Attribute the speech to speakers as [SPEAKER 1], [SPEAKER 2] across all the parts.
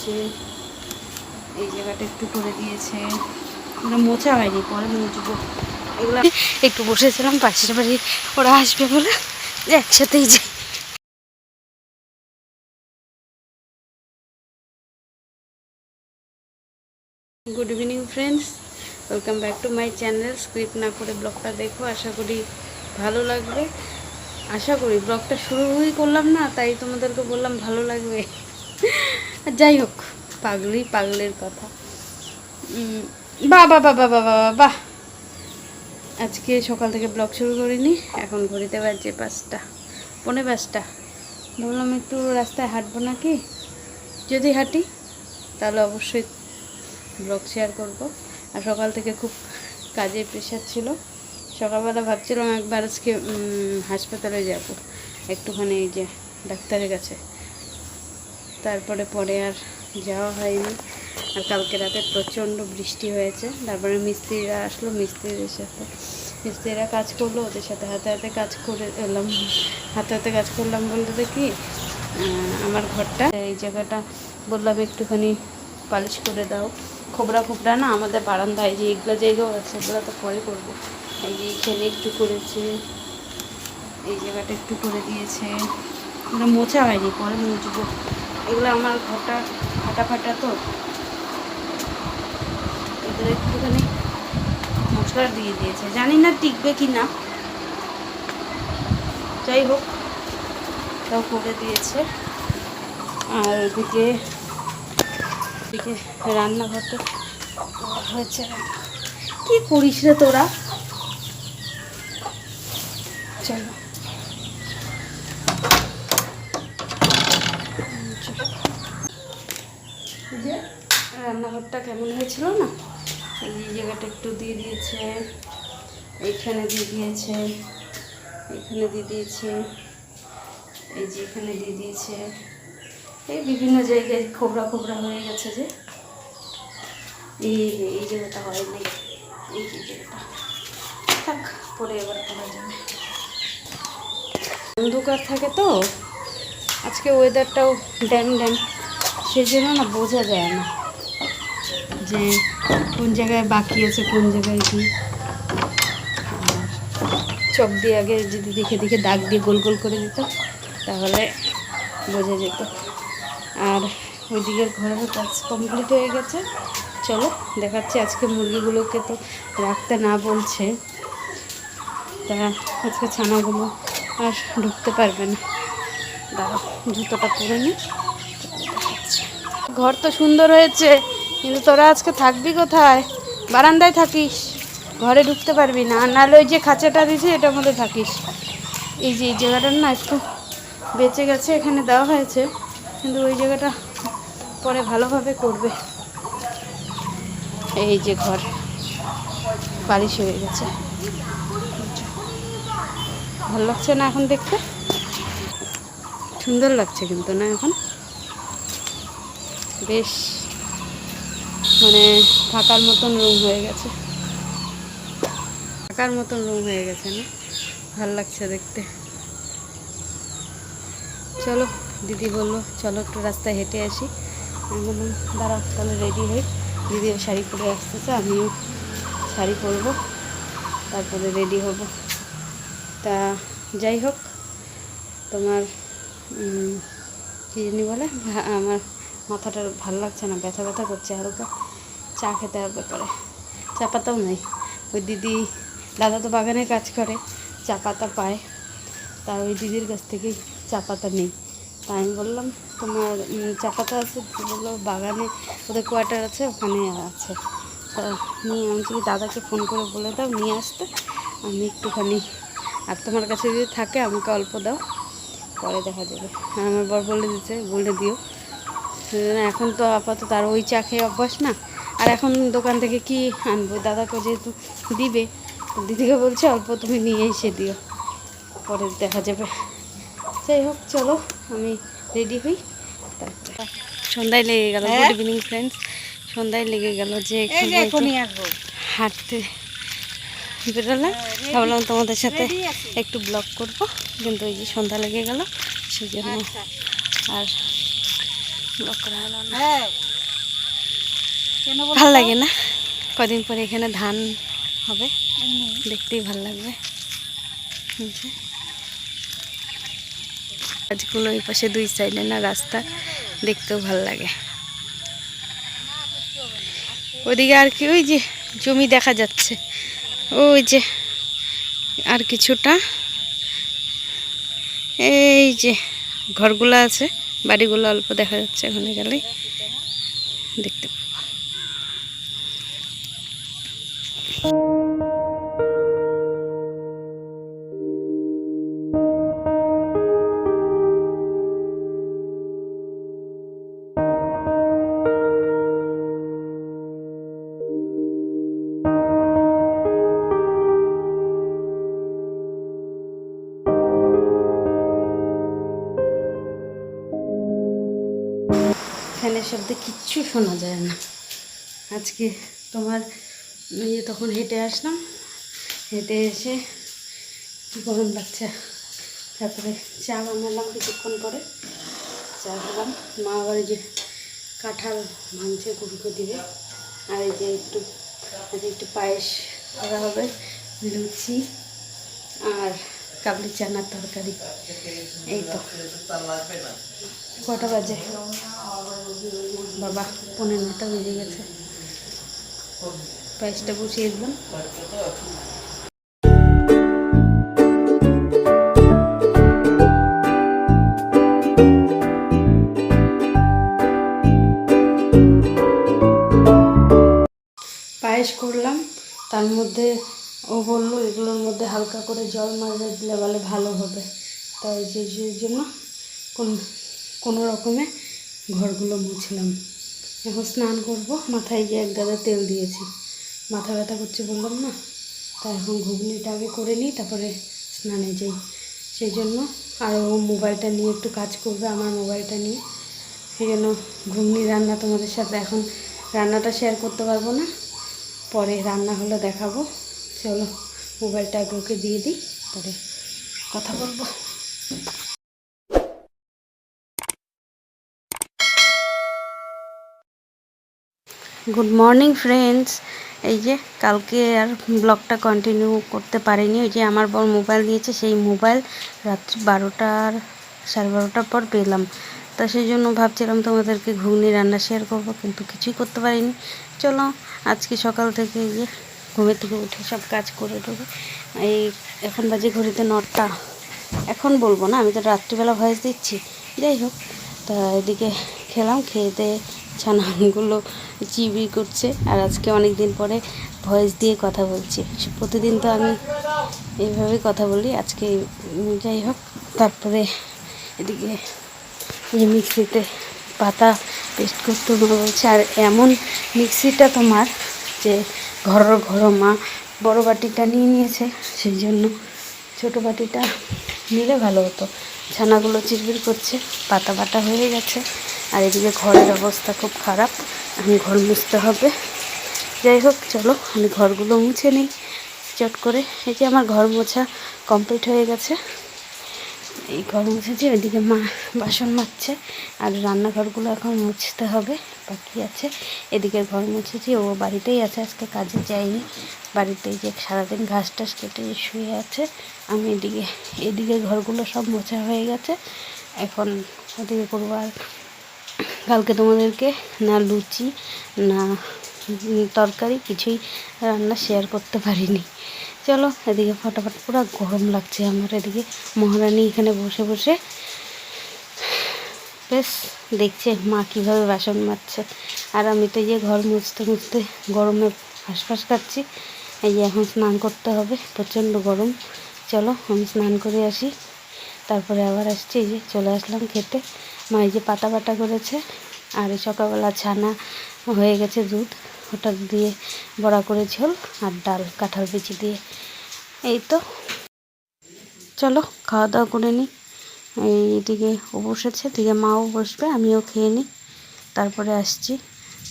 [SPEAKER 1] করেছে এই জায়গাটা একটু করে দিয়েছে। এগুলো মোছা হয়নি, পরে মুছবো এগুলো একটু বসেছিলাম, পাশের বাড়ি ওরা আসবে বলে যে একসাথেই যাই। Good evening friends welcome back to my channel script না করে ব্লগটা দেখো, আশা করি ভালো লাগবে। আশা করি ব্লগটা শুরুই করলাম না, তাই তোমাদেরকে বললাম ভালো লাগবে। যাই হোক, পাগলি পাগলের কথা। বা বা বা বা বা বাহ বাহ আজকে সকাল থেকে ব্লগ শুরু করিনি, এখন ঘড়িতে বাজছে পাঁচটা, পৌনে পাঁচটা। ভাবলাম একটু রাস্তায় হাঁটবো নাকি? যদি হাঁটি, তাহলে অবশ্যই ব্লগ শেয়ার করব। আর সকাল থেকে খুব কাজের প্রেশার ছিল। সকালবেলা ভাবছিলাম একবার আজকে হাসপাতালে যাব। একটুখানি এই যে ডাক্তারের কাছে। তারপরে পরে আর যাওয়া হয়নি। আর কালকে রাতে প্রচণ্ড বৃষ্টি হয়েছে। তারপরে মিস্ত্রিরা আসলো মিস্ত্রিদের সাথে। মিস্ত্রিরা কাজ করল ওদের সাথে হাতে হাতে কাজ করে এলাম। হাতে হাতে কাজ করলাম বলতে আহ, আমার ঘরটা। এই জায়গাটা বললাম একটুখানি পালিশ করে দাও। খোবরা খোবরা না আমাদের বারান্দায় যে এগুলো জায়গাও আছে এগুলো তো পরে করব। এই যে এখানে একটু করেছে এই জায়গাটা একটু করে দিয়েছে। মোছা হয়নি পরে মুছবো। এগুলো আমার ঘরটা ফাটা ফাটা তো। এগুলো একটুখানি মশলা দিয়ে দিয়েছে। জানি না টিকবে কি না। যাই হোক, তাও করে দিয়েছে। আর ওদিকে ওদিকে রান্নাঘরটা করা হয়েছে। কি করিস রে তোরা? চলো। যে রান্নাঘরটা কেমন হয়েছিল না? এই জায়গাটা একটু দিয়ে দিয়েছে, এইখানে দিয়ে দিয়েছে এখানে দিয়ে দিয়েছে, এই যে এখানে দিয়ে দিয়েছে। এই বিভিন্ন জায়গায় খোবরা খোবরা হয়ে গেছে যে। এই এই জায়গাটা হয়নি এই যে জায়গাটা। থাক, পরে এবার করা যাবে। অন্ধকার থাকে তো, আজকে ওয়েদারটাও ড্যাম ড্যাম সেই জন্য না বোঝা যায় না যে কোন জায়গায় বাকি আছে, কোন জায়গায় কি। চক দিয়ে আগে যদি দেখে দেখে দাগ দিয়ে গোল গোল করে দিত, তাহলে বোঝা যেত। আর ওই দিকের ঘরের কাজ কমপ্লিট হয়ে গেছে। চলো, দেখাচ্ছি আজকে মুরগিগুলোকে তো রাখতে না বলছে। তা আজকে ছানাগুলো আর ঢুকতে পারবে না। দাঁড়াও, জুতোটা পরে নি। ঘর তো সুন্দর হয়েছে, কিন্তু তোরা আজকে থাকবি কোথায়? বারান্দায় থাকিস, ঘরে ঢুকতে পারবি না, আর নাহলে ওই যে খাঁচাটা দিয়েছি এটার মধ্যে থাকিস। এই যে, এই জায়গাটা না একটু বেঁচে গেছে, এখানে দেওয়া হয়েছে, কিন্তু ওই জায়গাটা পরে ভালোভাবে করবে। এই যে ঘর, বালিশ হয়ে গেছে। ভালো লাগছে না এখন দেখতে? সুন্দর লাগছে কিন্তু না এখন? বেশ মানে থাকার মতন রুম হয়ে গেছে। থাকার মতন রুম হয়ে গেছে না? ভালো লাগছে দেখতে। চলো, দিদি বলল, চলো একটু রাস্তায় হেঁটে আসি। আমি বললাম, দাঁড়া, তাহলে রেডি হই। দিদিও শাড়ি পরে আসতেছে, আমিও শাড়ি পরবো। তারপরে রেডি হব। তা যাই হোক, তোমার কী জানি বলে, আমার মাথাটা ভালো লাগছে না, ব্যথা ব্যথা করছে হালকা। চা খেতে হবে পরে চা পাতাও নেই। ওই দিদি, দাদা তো বাগানে কাজ করে, চা পাতা পায়। তা ওই দিদির কাছ থেকে চা পাতা নেই। তা আমি বললাম, তোমার চা পাতা আছে? বলল, বাগানে ওদের কোয়ার্টার আছে, ওখানে আছে। তা নিয়ে আমি কি দাদাকে ফোন করে বলে দাও, নিয়ে আসতে। আমি একটুখানি, আর তোমার কাছে যদি থাকে আমাকে অল্প দাও, পরে দেখা যাবে। আমার বর বলে দিচ্ছে বলে দিও। এখন তো আপাতত আর ওই চা খেয়ে অভ্যাস না। আর এখন দোকান থেকে কি আনব? দাদাকে যেহেতু দিবে তো দিদিকে বলছে অল্প তুমি নিয়ে এসে দিও। পরে দেখা যাবে। যাই হোক চলো আমি রেডি হই। তারপরে সন্ধ্যায় লেগে গেল। Good evening friends. সন্ধ্যায় লেগে গেল যে একটু হাঁটতে। বেরোলাম। ভাবলাম তোমাদের সাথে একটু ব্লগ করব। কিন্তু ওই যে সন্ধ্যা লেগে গেল সেই জন্য আর ব্লগ করা হলো না
[SPEAKER 2] হ্যাঁ কেন বলো
[SPEAKER 1] ভালো লাগে না? কদিন পরে এখানে ধান হবে। দেখতেই ভালো লাগবে। গাছগুলো এই পাশে দুই সাইডে না রাস্তা দেখতেও ভালো লাগে। ওদিকে আর কি ওই যে জমি দেখা যাচ্ছে। ওই যে আর কিছুটা। এই যে ঘরগুলো আছে। বাড়িগুলো অল্প দেখা যাচ্ছে ওখানে গেলে দেখতে পাবো ফ্যানের শব্দে কিচ্ছু শোনা যায় না। আজকে তোমার ইয়ে তখন হেঁটে আসলাম। হেঁটে এসে কি গরম লাগছে তারপরে চা বানালাম কিছুক্ষণ পরে। চা খেলাম। মা আবার যে কাঁঠাল ভাঙছে গুঁড়োকে দিবে আর এই যে একটু একটু পায়েস করা হবে, লুচি আর কাবলি চানার তরকারি। এই তো। কটা বাজে? বাবা পনেরো নটা বেজে গেছে। পায়েসটা বসিয়ে দিলাম। পায়েস করলাম। তার মধ্যে ও বলল, এগুলোর মধ্যে হালকা করে জল মারে দিলে বলে ভালো হবে। তাই যে জন্য কোন, কোনো রকমে ঘরগুলো মুছলাম। এখন স্নান করব, মাথায় গিয়ে এক গাদা তেল দিয়েছি। মাথা ব্যথা করছে বললাম, না। তাই এখন ঘুগনিটা আগে করে নিই, তারপরে স্নানে যাই। সেই জন্য আর ও মোবাইলটা নিয়ে একটু কাজ করবে আমার মোবাইলটা নিয়ে। সেই জন্য ঘুগনি রান্না তোমাদের সাথে এখন রান্নাটা শেয়ার করতে পারব না। পরে রান্না হলে দেখাবো। চলো, মোবাইলটা আগে ওকে দিয়ে দিই পরে কথা বলব। গুড মর্নিং ফ্রেন্ডস এই যে, কালকে আর ব্লগটা কন্টিনিউ করতে পারিনি। ওই যে আমার বড় মোবাইল দিয়েছে, সেই মোবাইল রাত্রি বারোটার সাড়ে বারোটার পর পেলাম। তা সেই জন্য ভাবছিলাম তোমাদেরকে ঘুগনি রান্না শেয়ার করব, কিন্তু কিছুই করতে পারিনি। চলো, আজকে সকাল থেকে যে ঘুমের থেকে উঠে সব কাজ করে দেবো এই এখন বাজে ঘড়িতে নটা। এখন বলব না, আমি তো রাত্রিবেলা ভয়েস দিচ্ছি। যাই হোক, তা এদিকে খেলাম, খেয়ে দিয়ে ছানাগুলো চিবি করছে। আর আজকে অনেক দিন পরে ভয়েস দিয়ে কথা বলছি। প্রতিদিন তো আমি এইভাবেই কথা বলি। আজকে যাই হোক, তারপরে এদিকে যে মিক্সিতে পাতা পেস্ট করতে বলছে। আর এমন মিক্সিটা তোমার যে ঘর ঘর মা বড় বাটিটা নিয়ে নিয়েছে, সেই জন্য ছোটো বাটিটা নিলে ভালো হতো। ছানাগুলো চিরবির করছে, পাতা বাটা হয়ে গেছে, আর এদিকে ঘরের অবস্থা খুব খারাপ আমি ঘর মুছতে হবে। যাই হোক, চলো আমি ঘরগুলো মুছে নিই, চট করে। এই যে আমার ঘর মোছা কমপ্লিট হয়ে গেছে। এই ঘর মুছেছি, ওইদিকে মা বাসন মাজছে আর রান্নাঘরগুলো এখন মুছতে হবে, বাকি আছে। এদিকে ঘর মুছেছি, ও বাড়িতেই আছে, আজকে কাজে যায়নি। বাড়িতেই যে সারাদিন ঘাস টাস কেটে শুয়ে আছে, আমি এদিকে এদিকে ঘরগুলো সব মোছা হয়ে গেছে। এখন ওদিকে করব আর কালকে তোমাদেরকে না লুচি, না তরকারি, কিছুই রান্না শেয়ার করতে পারিনি। চলো, এদিকে ফটাফট পুরো গরম লাগছে আমার এদিকে। মহারানী এখানে বসে বসে বেশ দেখছে মা কীভাবে বাসন মাজছে। আর আমি তো যে ঘর মুছতে মুছতে গরমে ফাঁসফাঁস খাচ্ছি। এই যে এখন স্নান করতে হবে, প্রচণ্ড গরম। চলো, আমি স্নান করে আসি। তারপরে আবার আসছি, এই যে চলে আসলাম খেতে। মা এই যে পাতা বাটা করেছে, আর এই সকালবেলা ছানা হয়ে গেছে দুধ। ওটা দিয়ে বড়া করে ঝোল আর ডাল, কাঁঠাল বিচি দিয়ে। এই তো। চলো, খাওয়া দাওয়া করে নিই এইদিকে ও বসেছে দিকে মাও বসবে, আমিও খেয়ে নিই তারপরে আসছি।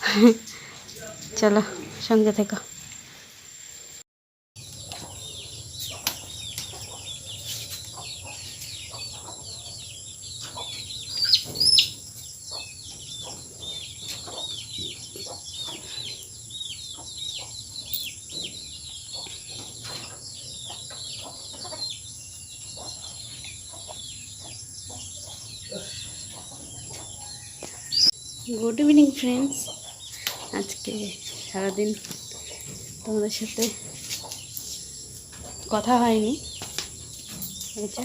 [SPEAKER 1] চলো, সঙ্গে থেকো। গুড ইভিনিং ফ্রেন্ডস আজকে সারাদিন তোমাদের সাথে কথা হয়নি। এটা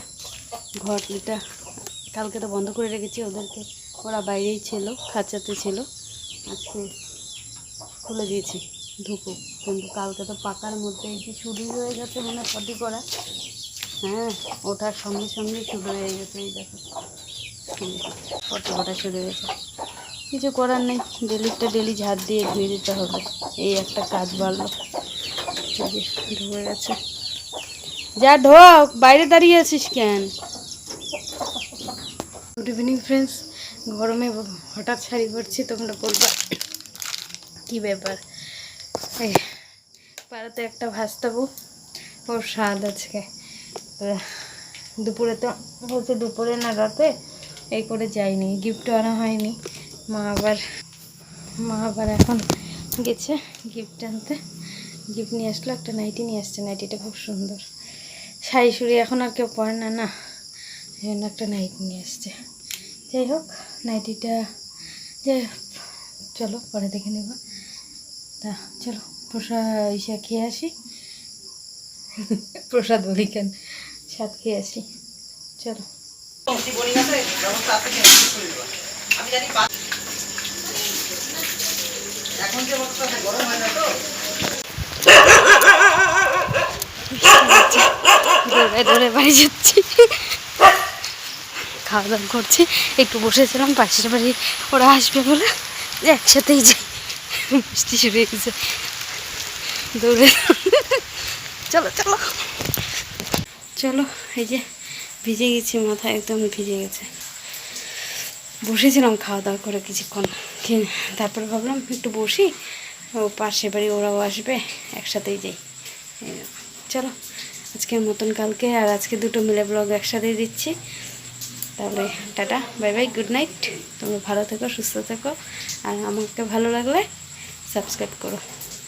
[SPEAKER 1] ঘর এটা কালকে তো বন্ধ করে রেখেছি, ওদেরকে ওরা বাইরেই ছিল, খাঁচাতে ছিল। আজকে খুলে দিয়েছি ধুপো কিন্তু কালকে তো পাকার মধ্যে যে শুরু হয়ে গেছে মানে পটি করা। হ্যাঁ ওঠার সঙ্গে সঙ্গে শুরু হয়ে গেছে, এই দেখো। পটি করা শুরু হয়ে গেছে কিছু করার নেই, ডেলিটা ডেলি ঝাড় দিয়ে ধুয়ে দিতে হবে। এই একটা কাজ বাড়লো। ঢুকে গেছে। যা ঢোক, বাইরে দাঁড়িয়ে আছিস কেন? গুড ইভিনিং ফ্রেন্ডস গরমে হঠাৎ শাড়ি পরছি, তোমরা বলবা, কি ব্যাপার? এই, পাড়াতে একটা ভাজতাবো ওর স্বাদ আজকে। দুপুরে তো, বলছে দুপুরে না রাতে, এই করে যাইনি গিফটও আনা হয়নি। মা আবার মা আবার এখন গেছে গিফট আনতে। গিফট নিয়ে আসলো, একটা নাইটি নিয়ে আসছে। নাইটিটা খুব সুন্দর। শাড়ি সুড়ি এখন আর কেউ পরে না না। এই জন্য একটা নাইটি নিয়ে আসছে। যাই হোক নাইটিটা যে চলো পরে দেখে নেব। তা, চলো, প্রসাদ ইসা খেয়ে আসি। প্রসাদ বলি কেন? স্বাদ খেয়ে আসি। চলো। দৌড়ে বাড়ি যাচ্ছি। খাওয়া দাওয়া করছি, একটু বসেছিলাম, পাশের বাড়ি ওরা আসবে বলে যে একসাথেই যাই। বৃষ্টি হয়ে গেছে। দৌড়ে চলো চলো। চলো, এই যে ভিজে গেছি, মাথা একদম ভিজে গেছে। বসেছিলাম, খাওয়া দাওয়া করে কিছুক্ষণ তারপরে ভাবলাম একটু বসি, ও পাশে বাড়ি ওরাও আসবে, একসাথেই যাই। চলো, আজকের মতন কালকে আর আজকে দুটো মিলে ব্লগ একসাথেই দিচ্ছি। তাহলে tata, bye bye, good night. তোমরা ভালো থেকো, সুস্থ থেকো। আর আমাকে ভালো লাগলে সাবস্ক্রাইব করো।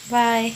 [SPEAKER 1] বাই।